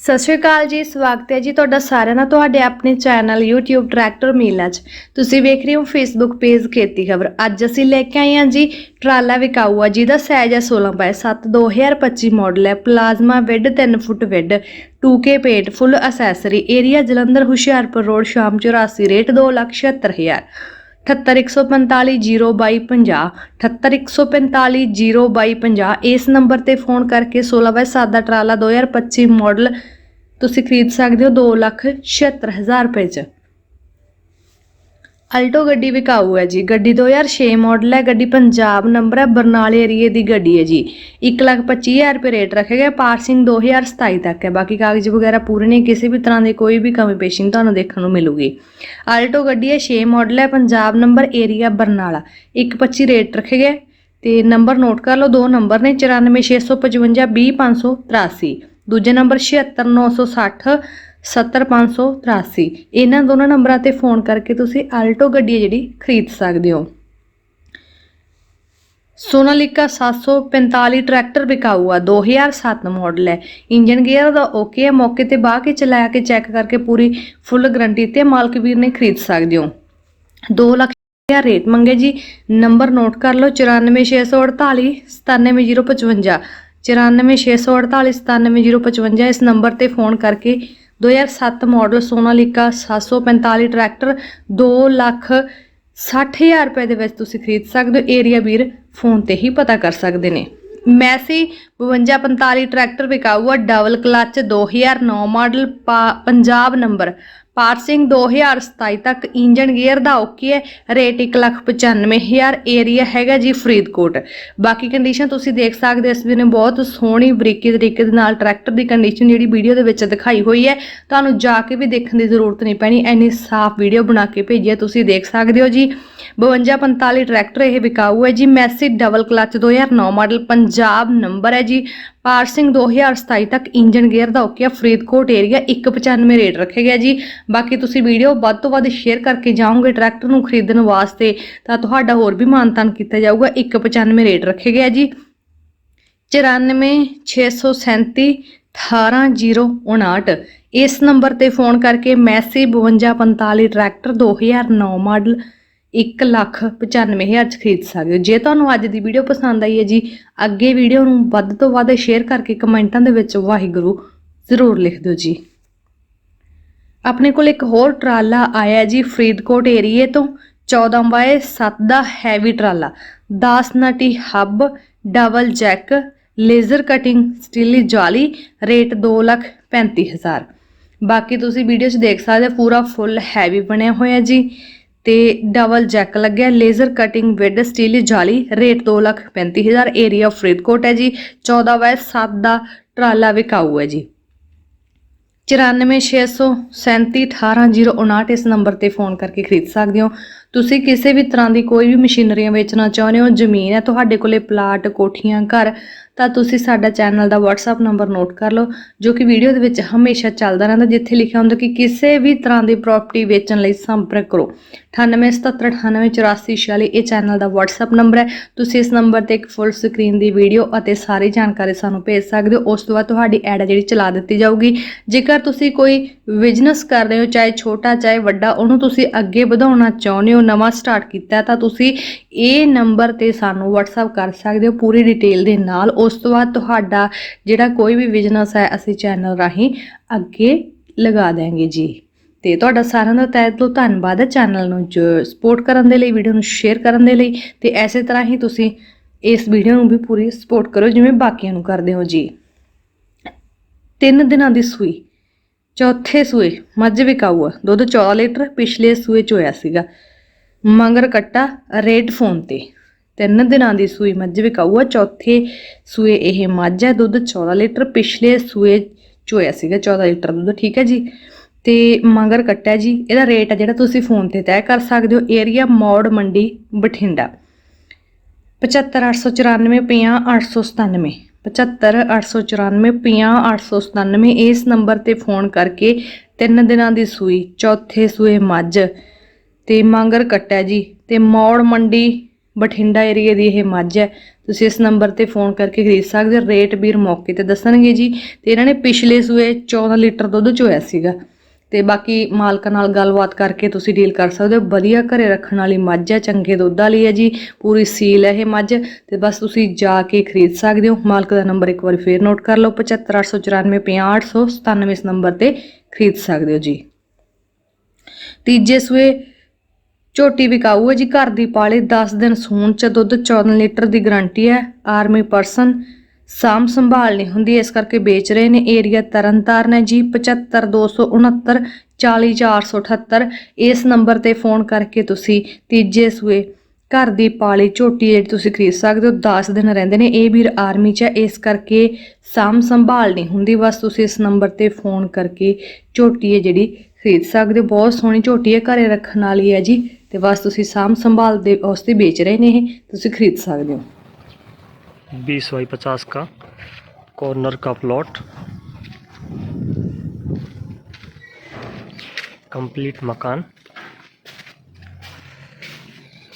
ਸਤਿ ਸ਼੍ਰੀ ਅਕਾਲ ਜੀ, ਸਵਾਗਤ ਹੈ ਜੀ ਤੁਹਾਡਾ ਸਾਰਿਆਂ ਦਾ ਤੁਹਾਡੇ ਆਪਣੇ ਚੈਨਲ YouTube ਟਰੈਕਟਰ ਮੀਲਾ 'ਚ। ਤੁਸੀਂ ਵੇਖ ਰਹੇ ਹੋ Facebook ਪੇਜ ਖੇਤੀ ਖਬਰ। ਅੱਜ ਅਸੀਂ ਲੈ ਕੇ ਆਏ ਹਾਂ ਜੀ ਟਰਾਲਾ ਵਿਕਾਊ ਆ ਜਿਹਦਾ ਸਾਈਜ਼ ਹੈ 16 ਬਾਈ 7 2025 ਮਾਡਲ ਹੈ। ਪਲਾਜ਼ਮਾ ਵਿੱਡ 3 ਫੁੱਟ ਵਿੱਡ 2K ਪੇਟ full accessory area Jalandhar, Hoshiarpur road Sham 84 rate 276000 78145 78145 ਇਸ ਨੰਬਰ ਤੇ ਫੋਨ ਕਰਕੇ 16 ਬਾਈ 7 ਦਾ ਟਰਾਲਾ 2025 ਮਾਡਲ ਤੁਸੀਂ ਖਰੀਦ ਸਕਦੇ ਹੋ 276000 ਰੁਪਏ ਚ। ਅਲਟੋ ਗੱਡੀ ਵਿਕਾਊ ਹੈ ਜੀ। ਗੱਡੀ 2006 ਮਾਡਲ ਹੈ, ਗੱਡੀ ਪੰਜਾਬ ਨੰਬਰ ਹੈ, ਬਰਨਾਲੇ ਏਰੀਏ ਦੀ ਗੱਡੀ ਹੈ ਜੀ। 125000 ਰੁਪਏ ਰੇਟ ਰੱਖਿਆ ਗਿਆ ਪਾਰਸਿੰਗ 2027 ਤੱਕ ਹੈ। ਬਾਕੀ ਕਾਗਜ਼ ਵਗੈਰਾ ਪੂਰੇ ਨੇ, ਕਿਸੇ ਵੀ ਤਰ੍ਹਾਂ ਦੀ ਕੋਈ ਵੀ ਕਮੀ ਪੇਸ਼ੀ ਨਹੀਂ, ਤੁਹਾਨੂੰ ਦੇਖਣ ਨੂੰ ਮਿਲੂਗੀ। ਅਲਟੋ ਗੱਡੀ ਹੈ 6 ਮਾਡਲ ਹੈ, Punjab number area Barnala. 125 rate ਰੱਖੇ ਗਏ, ਤੇ ਨੰਬਰ ਨੋਟ ਕਰ ਲਓ, ਦੋ ਨੰਬਰ ਨੇ 94655 20583 ਦੂਜੇ ਨੰਬਰ 76960 70583 ਇਹਨਾਂ ਦੋਨਾਂ ਨੰਬਰਾਂ ਤੇ ਫੋਨ ਕਰਕੇ ਤੁਸੀਂ ਆਲਟੋ ਗੱਡੀ ਹੈ ਜਿਹੜੀ ਖਰੀਦ ਸਕਦੇ ਹੋ। ਸੋਨਾਲੀਕਾ 745 ਟਰੈਕਟਰ ਵਿਕਾਊ ਆ 2007 ਮਾਡਲ ਹੈ। ਇੰਜਨ ਗੇਅਰ ਦਾ ਓਕੇ ਹੈ ਮੌਕੇ ਤੇ ਬਾਹ ਕੇ ਚਲਾ ਕੇ ਚੈੱਕ ਕਰਕੇ ਪੂਰੀ ਫੁੱਲ ਗਰੰਟੀ ਤੇ ਮਾਲਕ ਵੀਰ ਨੇ ਖਰੀਦ ਸਕਦੇ ਹੋ। 2 ਲੱਖ ਦਾ ਰੇਟ ਮੰਗੇ ਜੀ। ਨੰਬਰ ਨੋਟ ਕਰ ਲਓ 94648 97055 94648 97055 ਇਸ ਨੰਬਰ ਤੇ ਫੋਨ ਕਰਕੇ 2007 ਮਾਡਲ ਸੋਨਾਲੀਕਾ 745 ਟਰੈਕਟਰ 2 ਲੱਖ 60000 ਰੁਪਏ ਦੇ ਵਿੱਚ ਤੁਸੀਂ ਖਰੀਦ ਸਕਦੇ ਹੋ। ਏਰੀਆ ਵੀਰ, ਫੋਨ ਤੇ ਹੀ ਪਤਾ ਕਰ ਸਕਦੇ ਨੇ। ਮੈਸੀ 5245 ਟਰੈਕਟਰ ਵਿਕਾਊ ਡਬਲ ਕਲਚ 2009 ਮਾਡਲ, ਪਾ- ਪੰਜਾਬ ਨੰਬਰ। ਪਾਰ ਪਾਰਸਿੰਗ 2027 ਤੱਕ ਇੰਜਨ ਗੇਅਰ ਦਾ ਓਕੇ ਹੈ, ਰੇਟ 195000 ਏਰੀਆ ਹੈਗਾ ਜੀ ਫਰੀਦਕੋਟ। ਬਾਕੀ ਕੰਡੀਸ਼ਨ ਤੁਸੀਂ ਦੇਖ ਸਕਦੇ ਹੋ, ਇਸ ਵੀਰ ਨੇ ਬਹੁਤ ਸੋਹਣੀ, ਬਰੀਕੀ ਤਰੀਕੇ ਦੇ ਨਾਲ ਟਰੈਕਟਰ ਦੀ ਕੰਡੀਸ਼ਨ ਜਿਹੜੀ ਵੀਡੀਓ ਦੇ ਵਿੱਚ ਦਿਖਾਈ ਹੋਈ ਹੈ। ਤੁਹਾਨੂੰ ਜਾ ਕੇ ਵੀ ਦੇਖਣ ਦੀ ਜ਼ਰੂਰਤ ਨਹੀਂ ਪੈਣੀ ਐਨੀ ਸਾਫ਼ ਵੀਡੀਓ ਬਣਾ ਕੇ ਭੇਜੀ ਹੈ, ਤੁਸੀਂ ਦੇਖ ਸਕਦੇ ਹੋ ਜੀ। 5245 ਟਰੈਕਟਰ ਇਹ ਵਿਕਾਊ ਹੈ ਜੀ। Massey double clutch 2009 model Punjab number ਹੈ ਜੀ। ਪਾਰਸਿੰਗ 2027 ਤੱਕ ਇੰਜਨ ਗੇਅਰ ਦਾ ਓਕੇ ਫਰੀਦਕੋਟ ਏਰੀਆ 195 ਰੇਟ ਰੱਖਿਆ ਗਿਆ ਜੀ। ਬਾਕੀ ਤੁਸੀਂ ਵੀਡੀਓ ਵੱਧ ਤੋਂ ਵੱਧ ਸ਼ੇਅਰ ਕਰਕੇ ਜਾਓਗੇ ਟਰੈਕਟਰ ਨੂੰ ਖਰੀਦਣ ਵਾਸਤੇ, ਤਾਂ ਤੁਹਾਡਾ ਹੋਰ ਵੀ ਮਾਨਤਾਨ ਕੀਤਾ ਜਾਊਗਾ। 195 ਰੇਟ ਰੱਖਿਆ ਗਿਆ ਜੀ। 94637 18059 ਇਸ ਨੰਬਰ ਤੇ ਫੋਨ ਕਰਕੇ ਮੈਸੀ 5245 ਟਰੈਕਟਰ 2009 ਮਾਡਲ 195000 ਚ ਖਰੀਦ ਸਕਦੇ ਹੋ। ਜੇ ਤੁਹਾਨੂੰ ਅੱਜ ਦੀ ਵੀਡੀਓ ਪਸੰਦ ਆਈ ਹੈ ਜੀ, ਅੱਗੇ ਵੀਡੀਓ ਨੂੰ ਵੱਧ ਤੋਂ ਵੱਧ ਸ਼ੇਅਰ ਕਰਕੇ ਕਮੈਂਟਾਂ ਦੇ ਵਿੱਚ ਵਾਹਿਗੁਰੂ ਜ਼ਰੂਰ ਲਿਖ ਦਿਓ ਜੀ। ਆਪਣੇ ਕੋਲ ਇੱਕ ਹੋਰ ਟਰਾਲਾ ਆਇਆ ਜੀ, ਫਰੀਦਕੋਟ ਏਰੀਏ ਤੋਂ। 14 ਬਾਏ 7 ਦਾ ਹੈਵੀ ਟਰਾਲਾ। 10 ਨਟੀ hub, double jack, laser cutting, ਸਟੀਲੀ ਜਾਲੀ, ਰੇਟ 235000 ਬਾਕੀ ਤੁਸੀਂ ਵੀਡੀਓ 'ਚ ਦੇਖ ਸਕਦੇ ਹੋ, ਪੂਰਾ ਫੁੱਲ ਹੈਵੀ ਬਣਿਆ ਹੋਇਆ ਜੀ। ਤੇ ਡਬਲ ਜੈਕ ਲੱਗਿਆ। ਲੇਜ਼ਰ ਕਟਿੰਗ ਵਿਦ ਸਟੀਲੀ ਜਾਲੀ, ਰੇਟ 235000 ਏਰੀਆ ਫਰੀਦਕੋਟ ਹੈ ਜੀ। 14 ਬਾਏ 7 ਦਾ ਟਰਾਲਾ ਵਿਕਾਊ ਹੈ ਜੀ। 9460318059 ਇਸ ਨੰਬਰ ਤੇ ਫੋਨ ਕਰਕੇ ਖਰੀਦ ਸਕਦੇ ਹੋ। ਤੁਸੀਂ ਕਿਸੇ ਵੀ ਤਰ੍ਹਾਂ ਦੀ ਕੋਈ ਵੀ ਮਸ਼ੀਨਰੀਆਂ ਵੇਚਣਾ ਚਾਹੁੰਦੇ ਹੋ, ਜ਼ਮੀਨ ਹੈ, ਤੁਹਾਡੇ ਕੋਲੇ ਪਲਾਟ, ਕੋਠੀਆਂ, ਘਰ, ਤਾਂ ਤੁਸੀਂ ਸਾਡਾ ਚੈਨਲ ਦਾ WhatsApp ਨੰਬਰ ਨੋਟ ਕਰ ਲਓ, ਜੋ ਕਿ ਵੀਡੀਓ ਦੇ ਵਿੱਚ ਹਮੇਸ਼ਾ ਚੱਲਦਾ ਰਹਿੰਦਾ, ਜਿੱਥੇ ਲਿਖਿਆ ਹੁੰਦਾ ਕਿ ਕਿਸੇ ਵੀ ਤਰ੍ਹਾਂ ਦੀ ਪ੍ਰਾਪਰਟੀ ਵੇਚਣ ਲਈ ਸੰਪਰਕ ਕਰੋ। 9877988446 ਇਹ ਚੈਨਲ ਦਾ WhatsApp ਨੰਬਰ ਹੈ, ਤੁਸੀਂ ਇਸ ਨੰਬਰ ਤੇ ਇੱਕ ਫੁੱਲ ਸਕਰੀਨ ਦੀ ਵੀਡੀਓ ਅਤੇ ਸਾਰੀ ਜਾਣਕਾਰੀ ਸਾਨੂੰ ਭੇਜ ਸਕਦੇ ਹੋ, ਉਸ ਤੋਂ ਬਾਅਦ ਤੁਹਾਡੀ ਐਡ ਜਿਹੜੀ ਚਲਾ ਦਿੱਤੀ ਜਾਊਗੀ। ਜੇਕਰ ਤੁਸੀਂ ਕੋਈ ਬਿਜ਼ਨਸ ਕਰ ਰਹੇ ਹੋ, ਚਾਹੇ ਛੋਟਾ, ਚਾਹੇ ਵੱਡਾ, ਉਹਨੂੰ ਤੁਸੀਂ ਅੱਗੇ ਵਧਾਉਣਾ ਚਾਹੁੰਦੇ ਹੋ ਨਵਾਂ ਸਟਾਰਟ ਕੀਤਾ ਤਾਂ ਤੁਸੀਂ ਇਹ ਨੰਬਰ ਤੇ ਸਾਨੂੰ WhatsApp ਕਰ ਸਕਦੇ ਹੋ ਪੂਰੀ ਡਿਟੇਲ ਦੇ ਨਾਲ। ਉਸ ਤੋਂ ਬਾਅਦ ਤੁਹਾਡਾ ਜਿਹੜਾ ਕੋਈ ਵੀ ਬਿਜ਼ਨਸ ਹੈ, ਅਸੀਂ ਚੈਨਲ ਰਾਹੀਂ ਅੱਗੇ ਲਗਾ ਦੇਵਾਂਗੇ ਜੀ। ਤੇ ਤੁਹਾਡਾ ਸਾਰਿਆਂ ਦਾ ਤਹਿ ਦਿਲੋਂ ਧੰਨਵਾਦ ਹੈ ਚੈਨਲ ਨੂੰ ਸਪੋਰਟ ਕਰਨ ਦੇ ਲਈ ਵੀਡੀਓ ਨੂੰ ਸ਼ੇਅਰ ਕਰਨ ਦੇ ਲਈ। ਤੇ ਐਸੇ ਤਰ੍ਹਾਂ ਹੀ ਤੁਸੀਂ ਇਸ ਵੀਡੀਓ ਨੂੰ ਵੀ ਪੂਰੀ ਸਪੋਰਟ ਕਰੋ, ਜਿਵੇਂ ਬਾਕੀਆਂ ਨੂੰ ਕਰਦੇ ਹੋ ਜੀ। ਤਿੰਨ ਦਿਨਾਂ ਦੀ ਸੂਈ, ਚੌਥੇ ਸੂਏ, ਮੱਝ ਵਿਕਾਊ ਆ ਦੁੱਧ 14 ਲੀਟਰ ਪਿਛਲੇ ਸੂਏ ਚ ਹੋਇਆ ਸੀਗਾ। ਮਗਰ ਕੱਟਾ ਰੇਟ ਫੋਨ ਤੇ। ਤਿੰਨ ਦਿਨਾਂ ਦੀ ਸੂਈ ਮੱਝ ਵਿਕਾਊ ਆ ਚੌਥੇ ਸੂਏ ਇਹ ਮੱਝ ਹੈ, ਦੁੱਧ 14 ਲੀਟਰ, ਪਿਛਲੇ ਸੂਏ ਚ ਹੋਇਆ ਸੀਗਾ 14 ਲੀਟਰ ਦੁੱਧ, ਠੀਕ ਹੈ ਜੀ? ਤੇ ਮੰਗਰ ਕੱਟਾ ਜੀ, ਇਹਦਾ ਰੇਟ ਹੈ ਜਿਹੜਾ ਤੁਸੀਂ ਫੋਨ ਤੇ ਤੈਅ ਕਰ ਸਕਦੇ ਹੋ, ਏਰੀਆ ਮੌੜ ਮੰਡੀ, ਬਠਿੰਡਾ। 75894 897 75894 897 ਇਸ ਨੰਬਰ ਤੇ ਫੋਨ ਕਰਕੇ ਤਿੰਨ ਦਿਨਾਂ ਦੀ ਸੂਈ, ਚੌਥੇ ਸੂਏ ਮੱਝ ਤੇ ਮੰਗਰ ਕੱਟਾ ਜੀ। ਤੇ ਮੌੜ ਮੰਡੀ ਬਠਿੰਡਾ ਏਰੀਏ ਦੀ ਇਹ ਮੱਝ ਹੈ। ਤੁਸੀਂ ਇਸ ਨੰਬਰ ਤੇ ਫੋਨ ਕਰਕੇ ਖਰੀਦ ਸਕਦੇ ਹੋ। ਰੇਟ ਵੀਰ ਮੌਕੇ ਤੇ ਦੱਸਣਗੇ ਜੀ। ਤੇ ਇਹਨਾਂ ਨੇ ਪਿਛਲੇ ਸੂਏ 14 ਲੀਟਰ ਦੁੱਧ ਚੋਇਆ ਸੀਗਾ। ਤੇ ਬਾਕੀ ਮਾਲਕਾਂ ਨਾਲ ਗੱਲਬਾਤ ਕਰਕੇ ਤੁਸੀਂ ਡੀਲ ਕਰ ਸਕਦੇ ਹੋ। ਵਧੀਆ ਘਰੇ ਰੱਖਣ ਵਾਲੀ ਮੱਝ ਹੈ, ਚੰਗੇ ਦੁੱਧ ਵਾਲੀ ਹੈ ਜੀ। ਪੂਰੀ ਸੀਲ ਹੈ ਇਹ ਮੱਝ। ਤੇ ਬਸ ਤੁਸੀਂ ਜਾ ਕੇ ਖਰੀਦ ਸਕਦੇ ਹੋ। ਮਾਲਕ ਦਾ ਨੰਬਰ ਇੱਕ ਵਾਰੀ ਫੇਰ ਨੋਟ ਕਰ ਲਓ। 7584955897 ਇਸ ਨੰਬਰ ਤੇ ਖਰੀਦ ਸਕਦੇ ਹੋ ਜੀ। ਤੀਜੇ ਸੂਏ ਝੋਟੀ ਵਿਕਾਊ ਹੈ ਜੀ, ਘਰ ਦੀ ਪਾਲੇ 10 ਦਿਨ ਸੂਣ ਚ, ਦੁੱਧ 14 ਲੀਟਰ ਦੀ ਗਾਰੰਟੀ ਹੈ। ਆਰਮੀ ਪਰਸਨ ਸਾਮ ਸੰਭਾਲ ਨਹੀਂ ਹੁੰਦੀ, ਇਸ ਕਰਕੇ ਵੇਚ ਰਹੇ ਨੇ। ਏਰੀਆ ਤਰਨਤਾਰਨ ਹੈ ਜੀ 75269 40478 ਇਸ ਨੰਬਰ ਤੇ ਫੋਨ ਕਰਕੇ ਤੁਸੀਂ ਤੀਜੇ ਸੂਏ ਘਰ ਦੀ ਪਾਲੀ ਝੋਟੀ ਜਿਹੜੀ ਤੁਸੀਂ ਖਰੀਦ ਸਕਦੇ ਹੋ 10 ਦਿਨ ਰਹਿੰਦੇ ਨੇ। ਇਹ ਵੀਰ ਆਰਮੀ 'ਚ ਹੈ, ਇਸ ਕਰਕੇ ਸਾਮ ਸੰਭਾਲ ਨਹੀਂ ਹੁੰਦੀ। ਬਸ ਤੁਸੀਂ ਇਸ ਨੰਬਰ ਤੇ ਫੋਨ ਕਰਕੇ ਝੋਟੀ ਹੈ ਜਿਹੜੀ ਖਰੀਦ ਸਕਦੇ ਹੋ। ਬਹੁਤ ਸੋਹਣੀ ਝੋਟੀ ਹੈ, ਘਰੇ ਰੱਖਣ ਵਾਲੀ ਹੈ ਜੀ। ਤੇ ਬਸ ਤੁਸੀਂ ਸਾਮ ਸੰਭਾਲ ਦੇ ਉਸ ਤੇ ਵੇਚ ਰਹੇ ਨੇ ਇਹ ਤੁਸੀਂ ਖਰੀਦ ਸਕਦੇ ਹੋ बीस बाई पचास का कॉर्नर का प्लॉट कंप्लीट मकान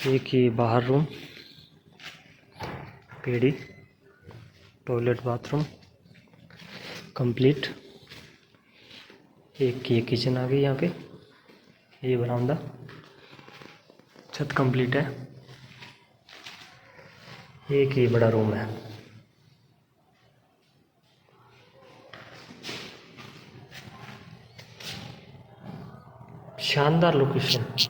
एक ही बाहर रूम पेड़ी टॉयलेट बाथरूम कंप्लीट एक ये किचन आ गई यहाँ पे ये बरामदा छत कंप्लीट है। एक ही बड़ा रूम है। शानदार लोकेशन